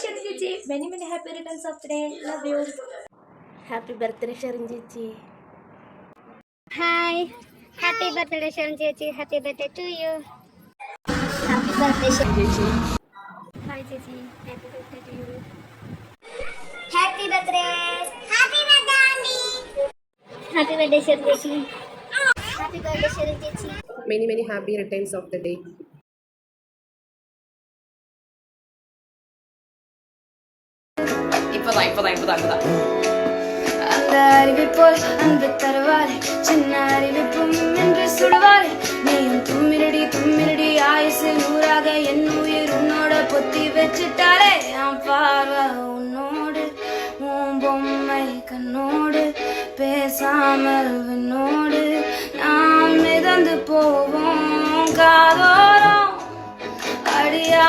ഷെറിൻ ചേച്ചി many many happy returns of day love you happy birthday Sherin ചേച്ചി hi happy birthday Sherin ചേച്ചി happy birthday to you happy birthday Sherin ചേച്ചി hi ചേച്ചി happy birthday to you happy birthday happy birthday aunty happy birthday Sherin ചേച്ചി happy birthday Sherin ചേച്ചി many many happy returns of the day இப்போதான் இப்போதான் இப்போதான் இப்போதான் அந்த அறிவை போல் அன்பு தருவாரே சின்ன அறிவிப்பும் என்று சுடுவாரே நீயும் தும்மிரடி தும்மிரடி ஆயுசு நூறாக என் உயிர் உன்னோட பொத்தி வச்சுட்டாரே என் பார்வை உன்னோடு உன் பொம்மை கண்ணோடு பேசாமல் விண்ணோடு நாம் மிதந்து போவோம். காதோரம் அடியா